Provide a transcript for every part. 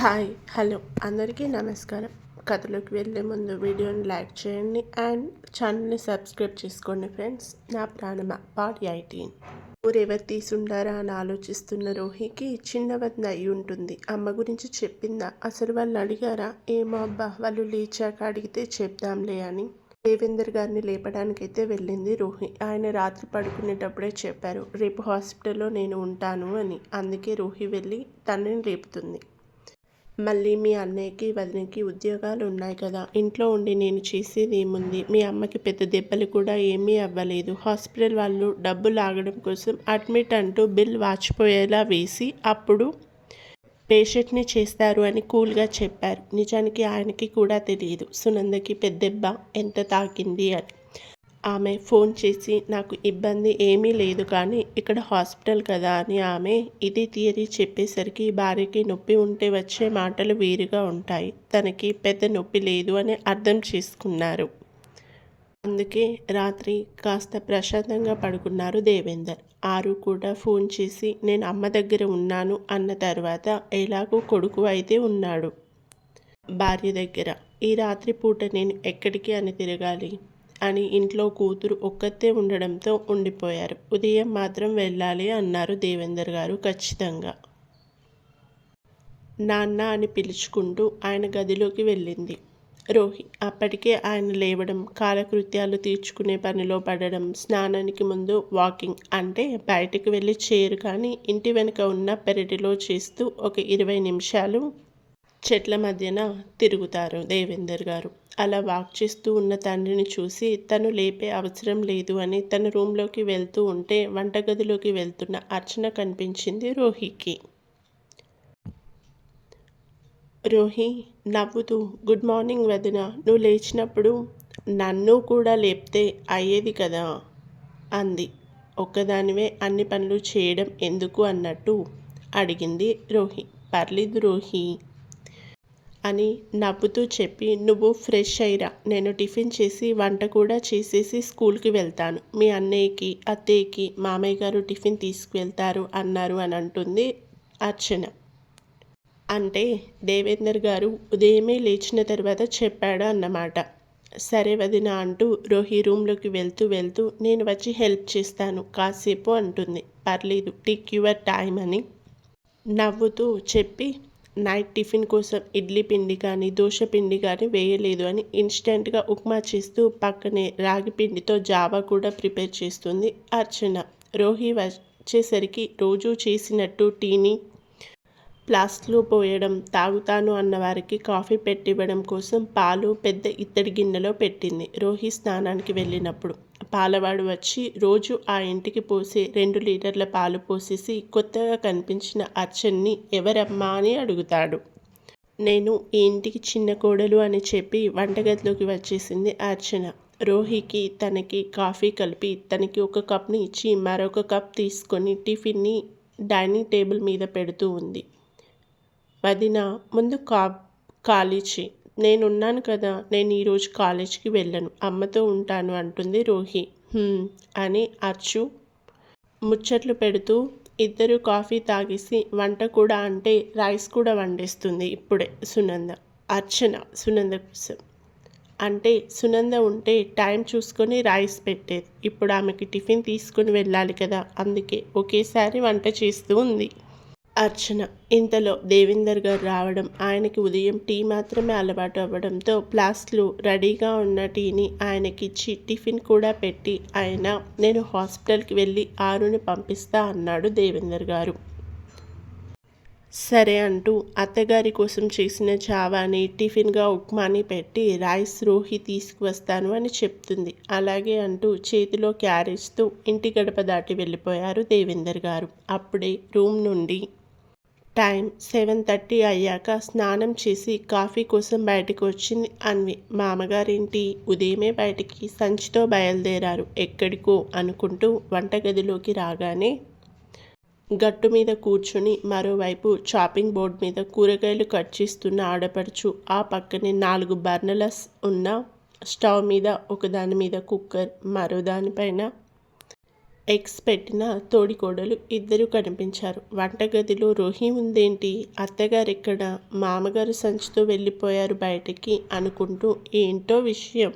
Hi hello. అందరికీ నమస్కారం. కథలోకి వెళ్ళే ముందు వీడియోని లైక్ చేయండి అండ్ ఛానల్ని సబ్స్క్రైబ్ చేసుకోండి ఫ్రెండ్స్. నా ప్రాణమ పార్ట్ ఎయిటీన్. ఊరెవరు తీసుండారా అని ఆలోచిస్తున్న రోహికి చిన్నవద్ద అయి ఉంటుంది. అమ్మ గురించి చెప్పిందా? అసలు వాళ్ళు అడిగారా? ఏమో అబ్బా వాళ్ళు లేచాక అడిగితే చెప్దాంలే అని. దేవేందర్ గారిని లేపడానికైతే వెళ్ళింది రోహి. ఆయన రాత్రి పడుకునేటప్పుడే చెప్పారు రేపు హాస్పిటల్లో నేను ఉంటాను అని. అందుకే రోహి వెళ్ళి తనని లేపుతుంది. మళ్ళీ మీ అన్నయ్యకి వదినకి ఉద్యోగాలు ఉన్నాయి కదా. ఇంట్లో ఉండి నేను చేసేది ఏముంది మీ అమ్మకి పెద్ద దెబ్బలు కూడా ఏమీ అవ్వలేదు. హాస్పిటల్ వాళ్ళు డబ్బులు ఆగడం కోసం అడ్మిట్ అంటూ బిల్ వాచిపోయేలా వేసి అప్పుడు పేషెంట్ని చేస్తారు అని కూల్గా చెప్పారు. నిజానికి ఆయనకి కూడా తెలియదు. సునందకి పెద్దెబ్బ ఎంత తాకింది అని. ఆమె ఫోన్ చేసి నాకు ఇబ్బంది ఏమీ లేదు కానీ ఇక్కడ హాస్పిటల్ కదా అని ఆమె ఇది థియరీ చెప్పేసరికి భార్యకి నొప్పి ఉంటే వచ్చే మాటలు వేరుగా ఉంటాయి. తనకి పెద్ద నొప్పి లేదు అని అర్థం చేసుకున్నారు. అందుకే రాత్రి కాస్త ప్రశాంతంగా పడుకున్నారు దేవేందర్. ఆరు కూడా ఫోన్ చేసి నేను అమ్మ దగ్గర ఉన్నాను అన్న తర్వాత ఎలాగో కొడుకు అయితే ఉన్నాడు భార్య దగ్గర. ఈ రాత్రి పూట నేను ఎక్కడికి అని తిరగాలి? అని ఇంట్లో కూతురు ఒక్కతే ఉండడంతో ఉండిపోయారు. ఉదయం మాత్రం వెళ్ళాలి అన్నారు దేవేందర్ గారు ఖచ్చితంగా. నాన్న అని పిలుచుకుంటూ ఆయన గదిలోకి వెళ్ళింది. రోహి అప్పటికే ఆయన లేవడం కాలకృత్యాలు తీర్చుకునే పనిలో పడడం స్నానానికి ముందు వాకింగ్ అంటే బయటకు వెళ్ళి చేయరు కానీ ఇంటి వెనుక ఉన్న పెరటిలో చేస్తూ ఒక ఇరవై నిమిషాలు చెట్ల మధ్యన తిరుగుతారు దేవేందర్ గారు. అలా వాక్ చేస్తూ ఉన్న తండ్రిని చూసి తను లేపే అవసరం లేదు అని తన రూమ్లోకి వెళ్తూ ఉంటే వంటగదిలోకి వెళ్తున్న అర్చన కనిపించింది రోహికి. రోహి నవ్వుతూ గుడ్ మార్నింగ్ వదిన నువ్వు లేచినప్పుడు నన్ను కూడా లేపితే అయ్యేది కదా అంది. ఒక్కదానివే అన్ని పనులు చేయడం ఎందుకు అన్నట్టు అడిగింది రోహి. పర్లేదు రోహి. అని నవ్వుతూ చెప్పి నువ్వు ఫ్రెష్ అయ్యిరా నేను టిఫిన్ చేసి వంట కూడా చేసేసి స్కూల్కి వెళ్తాను. మీ అన్నయ్యకి అత్తయ్యకి మామయ్య గారు టిఫిన్ తీసుకువెళ్తారు అన్నారు అని అంటుంది అర్చన. అంటే దేవేందర్ గారు ఉదయమే లేచిన తర్వాత చెప్పాడు అన్నమాట. సరే వదిన అంటూ రోహి రూమ్లోకి వెళ్తూ వెళ్తూ నేను వచ్చి హెల్ప్ చేస్తాను. కాసేపు అంటుంది. పర్లేదు. టిక్ యువర్ టైం అని నవ్వుతూ చెప్పి నైట్ టిఫిన్ కోసం ఇడ్లీ పిండి కానీ దోశ పిండి కానీ వేయలేదు అని ఇన్స్టెంట్గా ఉప్మా చేస్తూ పక్కనే రాగి పిండితో జావా కూడా ప్రిపేర్ చేస్తుంది అర్చన. రోహి వచ్చేసరికి రోజు చేసినట్టు టీని ప్లాస్క్లో పోయడం తాగుతాను అన్నవారికి కాఫీ పెట్టివ్వడం కోసం పాలు పెద్ద ఇత్తడి గిన్నెలో పెట్టింది. రోహి స్నానానికి వెళ్ళినప్పుడు పాలవాడు వచ్చి రోజు ఆ ఇంటికి పోసి రెండు లీటర్ల పాలు పోసేసి కొత్తగా కనిపించిన అర్చన్ని ఎవరమ్మా అని అడుగుతాడు. నేను ఈ ఇంటికి చిన్న కోడలు అని చెప్పి వంటగదిలోకి వచ్చేసింది అర్చన. రోహికి తనకి కాఫీ కలిపి తనకి ఒక కప్ని ఇచ్చి మరొక కప్ తీసుకొని టిఫిన్ని డైనింగ్ టేబుల్ మీద పెడుతూ ఉంది. వదిన ముందు కా ఖాళీ చేయి. నేనున్నాను కదా నేను ఈరోజు కాలేజ్కి వెళ్ళను. అమ్మతో ఉంటాను అంటుంది రోహి. అని అర్చు ముచ్చట్లు పెడుతూ ఇద్దరు కాఫీ తాగేసి వంట కూడా అంటే రైస్ కూడా వండేస్తుంది ఇప్పుడే సునంద. అర్చన సునంద కోసం. అంటే సునంద ఉంటే టైం చూసుకొని రైస్ పెట్టేది. ఇప్పుడు ఆమెకి టిఫిన్ తీసుకుని వెళ్ళాలి కదా అందుకే ఒకేసారి వంట చేస్తూ ఉంది. అర్చన. ఇంతలో దేవేందర్ గారు రావడం ఆయనకి ఉదయం టీ మాత్రమే అలవాటు అవ్వడంతో ప్లాస్లు రెడీగా ఉన్న టీని ఆయనకిచ్చి టిఫిన్ కూడా పెట్టి ఆయన నేను హాస్పిటల్కి వెళ్ళి ఆరుని పంపిస్తా అన్నాడు దేవేందర్ గారు. సరే అంటూ అత్తగారి కోసం చేసిన చావాని టిఫిన్గా ఉప్మాని పెట్టి రైస్ రోహి తీసుకువస్తాను అని చెప్తుంది. అలాగే అంటూ చేతిలో క్యారేజ్తో ఇంటి గడప దాటి వెళ్ళిపోయారు దేవేందర్ గారు. అప్పుడే రూమ్ నుండి టైం సెవెన్ థర్టీ అయ్యాక స్నానం చేసి కాఫీ కోసం బయటకు వచ్చింది అన్వి. మామగారింటి ఉదయమే బయటికి సంచితో బయలుదేరారు. ఎక్కడికో అనుకుంటూ వంటగదిలోకి రాగానే గట్టు మీద కూర్చుని మరోవైపు చాపింగ్ బోర్డ్ మీద కూరగాయలు కట్ చేస్తున్న ఆడపడుచు ఆ పక్కనే నాలుగు బర్నలస్ ఉన్న స్టవ్ మీద ఒకదాని మీద కుక్కర్ మరో దానిపైన ఎగ్స్ పెట్టిన తోడికోడలు ఇద్దరు కనిపించారు. వంటగదిలో రోహి ఉందేంటి? అత్తగారు ఇక్కడ మామగారు సంచితో వెళ్ళిపోయారు బయటికి అనుకుంటూ ఏంటో విషయం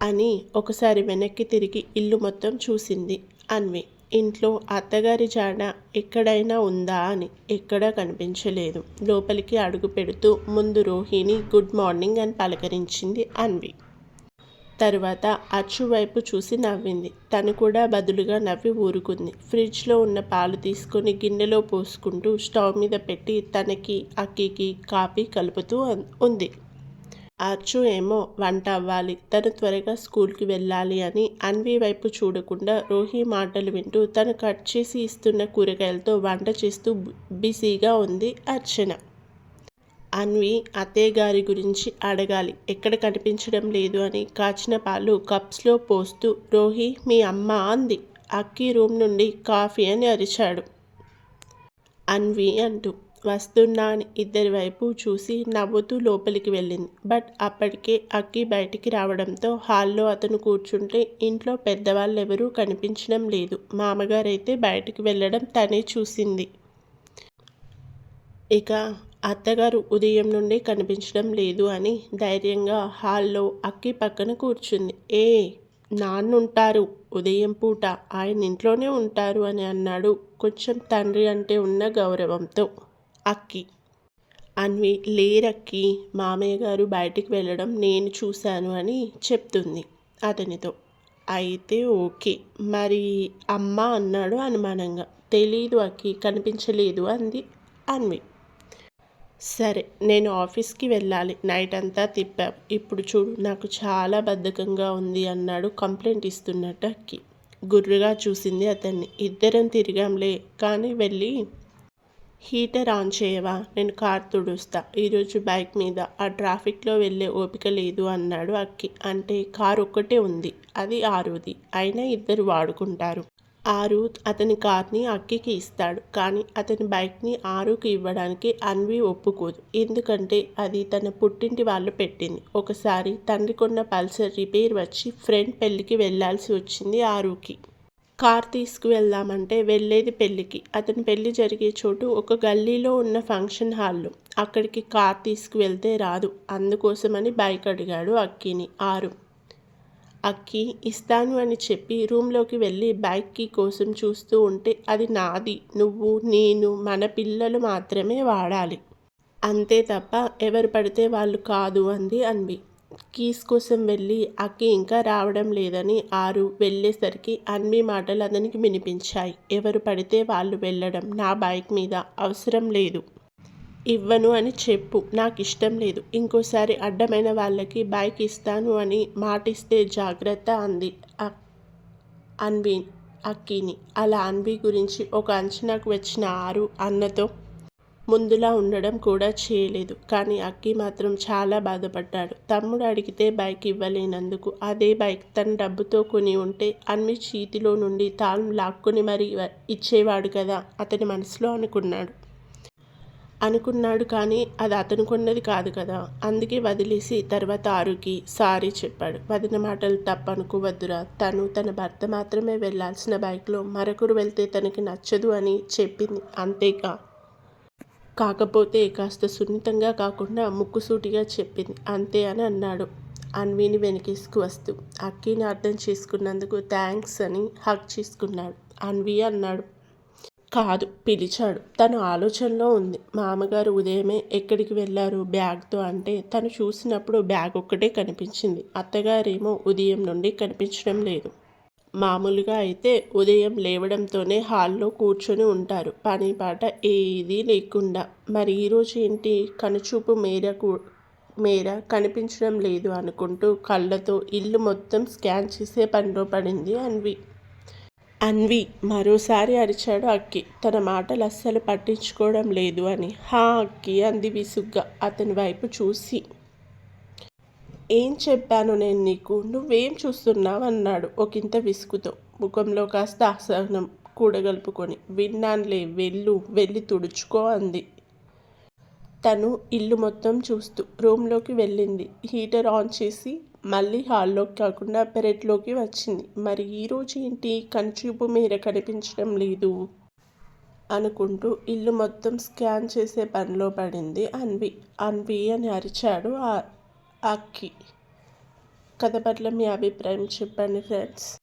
అని ఒకసారి వెనక్కి తిరిగి ఇల్లు మొత్తం చూసింది అన్వి. ఇంట్లో అత్తగారి జాడ ఎక్కడైనా ఉందా అని ఎక్కడా కనిపించలేదు. లోపలికి అడుగు పెడుతూ ముందు రోహిణి గుడ్ మార్నింగ్ అని పలకరించింది అన్వి. తరువాత అచ్చు వైపు చూసి నవ్వింది. తను కూడా బదులుగా నవ్వి ఊరుకుంది. ఫ్రిడ్జ్లో ఉన్న పాలు తీసుకొని గిన్నెలో పోసుకుంటూ స్టవ్ మీద పెట్టి తనకి అక్కికి కాఫీ కలుపుతూ ఉంది. అచ్చు ఏమో వంట అవ్వాలి. తను త్వరగా స్కూల్కి వెళ్ళాలి అని అన్వి వైపు చూడకుండా రోహి మాటలు వింటూ తను కట్ చేసి ఇస్తున్న కూరగాయలతో వంట చేస్తూ బిజీగా ఉంది అర్చన. అన్వి అత్తయ్య గారి గురించి అడగాలి. ఎక్కడ కనిపించడం లేదు అని కాచిన పాలు కప్స్లో పోస్తూ రోహి మీ అమ్మ అంది. అక్కి రూమ్ నుండి కాఫీ అని అరిచాడు. అన్వి అంటూ వస్తున్నా అని ఇద్దరి వైపు చూసి నవ్వుతూ లోపలికి వెళ్ళింది. బట్ అప్పటికే అక్కి బయటికి రావడంతో హాల్లో అతను కూర్చుంటే ఇంట్లో పెద్దవాళ్ళు ఎవరూ కనిపించడం లేదు. మామగారైతే బయటికి వెళ్ళడం తనే చూసింది. ఇక అత్తగారు ఉదయం నుండి కనిపించడం లేదు అని ధైర్యంగా హాల్లో అక్కి పక్కన కూర్చుంది. ఏ నాన్నుంటారు. ఉదయం పూట ఆయన ఇంట్లోనే ఉంటారు అని అన్నాడు కొంచెం తండ్రి అంటే ఉన్న గౌరవంతో అక్కి. అన్వి లేరక్కి మామయ్య గారు బయటికి వెళ్ళడం నేను చూశాను అని చెప్తుంది అతనితో. అయితే ఓకే. మరి అమ్మ అన్నాడు అనుమానంగా. తెలీదు అక్కి కనిపించలేదు అంది అన్వి. సరే నేను ఆఫీస్కి వెళ్ళాలి. నైట్ అంతా తిప్పాం ఇప్పుడు చూడు నాకు చాలా బద్ధకంగా ఉంది అన్నాడు కంప్లైంట్ ఇస్తున్నట్టు అక్కి గుర్రుగా చూసింది అతన్ని. ఇద్దరం తిరిగాంలే కానీ వెళ్ళి హీటర్ ఆన్ చేయవా? నేను కార్ తుడుస్తా. ఈరోజు బైక్ మీద. ఆ ట్రాఫిక్లో వెళ్ళే ఓపిక లేదు అన్నాడు అక్కి. అంటే కారు ఒక్కటే ఉంది. అది ఆరుది. అయినా ఇద్దరు వాడుకుంటారు. ఆరు అతని కార్ని అక్కికి ఇస్తాడు కానీ అతని బైక్ని ఆరుకి ఇవ్వడానికి అన్వి ఒప్పుకోదు. ఎందుకంటే అది తన పుట్టింటి వాళ్ళు పెట్టింది. ఒకసారి తండ్రి కొన్న పల్సర్ రిపేర్ వచ్చి ఫ్రెండ్ పెళ్ళికి వెళ్ళాల్సి వచ్చింది ఆరుకి. కార్ తీసుకువెళ్దామంటే వెళ్ళేది పెళ్ళికి. అతని పెళ్ళి జరిగే చోటు ఒక గల్లీలో ఉన్న ఫంక్షన్ హాల్లో. అక్కడికి కార్ తీసుకువెళ్తే రాదు. అందుకోసమని బైక్ అడిగాడు అక్కిని ఆరు. అక్కి ఇస్తాను అని చెప్పి రూమ్లోకి వెళ్ళి బ్యాగ్ కీ కోసం చూస్తూ ఉంటే అది నాది నువ్వు నేను మన పిల్లలు మాత్రమే వాడాలి. అంతే తప్ప ఎవరు పడితే వాళ్ళు కాదు అంది అన్వి. కీస్ కోసం వెళ్ళి అక్కి ఇంకా రావడం లేదని ఆరు వెళ్ళేసరికి అన్వి మాటలు అతనికి వినిపించాయి. ఎవరు పడితే వాళ్ళు వెళ్ళడం నా బైక్ మీద అవసరం లేదు. ఇవ్వను అని చెప్పు. నాకు ఇష్టం లేదు. ఇంకోసారి అడ్డమైన వాళ్ళకి బైక్ ఇస్తాను అని మాటిస్తే జాగ్రత్త అంది అన్వి అక్కిని. అలా అన్వి గురించి ఒక అంచనాకు వచ్చిన ఆరు అన్నతో ముందులా ఉండడం కూడా చేయలేదు. కానీ అక్కి మాత్రం చాలా బాధపడ్డాడు. తమ్ముడు అడిగితే బైక్ ఇవ్వలేనందుకు. అదే బైక్ తన డబ్బుతో కొని ఉంటే అన్వి చేతిలో నుండి తాను లాక్కుని మరీ ఇచ్చేవాడు కదా అతని మనసులో అనుకున్నాడు. అనుకున్నాడు కానీ అది అతను కొన్నది కాదు కదా. అందుకే వదిలేసి తర్వాత ఆరుకి సారీ చెప్పాడు. వదిన మాటలు తప్పనుకోవద్దురా. తను తన భర్త మాత్రమే వెళ్ళాల్సిన బైక్లో మరొకరు వెళ్తే తనకి నచ్చదు అని చెప్పింది. అంతేకా? కాకపోతే కాస్త సున్నితంగా కాకుండా ముక్కుసూటిగా చెప్పింది. అంతే అని అన్నాడు. అన్విని వెనకేసుకు వస్తూ. అక్కిని అర్థం చేసుకున్నందుకు థ్యాంక్స్ అని హక్ చేసుకున్నాడు. అన్వి అన్నాడు. కాదు పిలిచాడు. తను ఆలోచనలో ఉంది. మామగారు ఉదయమే ఎక్కడికి వెళ్ళారు బ్యాగ్తో అంటే తను చూసినప్పుడు బ్యాగ్ ఒక్కటే కనిపించింది. అత్తగారేమో ఉదయం నుండి కనిపించడం లేదు. మామూలుగా అయితే ఉదయం లేవడంతోనే హాల్లో కూర్చొని ఉంటారు. పని పాట ఏది లేకుండా. మరి ఈరోజు ఏంటి? కనుచూపు మేరకు మేర కనిపించడం లేదు అనుకుంటూ కళ్ళతో ఇల్లు మొత్తం స్కాన్ చేసే పనిలో పడింది అన్వి. అన్వి మరోసారి అరిచాడు అక్కి. తన మాటలు అస్సలు పట్టించుకోవడం లేదు అని. హా అక్కి అంది విసుగ్గా. అతని వైపు చూసి. ఏం చెప్పాను నేను నీకు? నువ్వేం చూస్తున్నావు అన్నాడు ఒకంత విసుగుతో. ముఖంలో కాస్త అసహనం కూడగలుపుకొని. విన్నానులే వెళ్ళు వెళ్ళి తుడుచుకో అంది. తను ఇల్లు మొత్తం చూస్తూ రూమ్లోకి వెళ్ళింది. హీటర్ ఆన్ చేసి మళ్ళీ హాల్లోకి కాకుండా పెరట్లోకి వచ్చింది. మరి ఈరోజు ఏంటి? కనుచూపు మీద కనిపించడం లేదు అనుకుంటూ ఇల్లు మొత్తం స్కాన్ చేసే పనిలో పడింది అన్వి. అన్వి అని అరిచాడు ఆ అక్కి. కథ పట్ల మీ అభిప్రాయం చెప్పండి ఫ్రెండ్స్.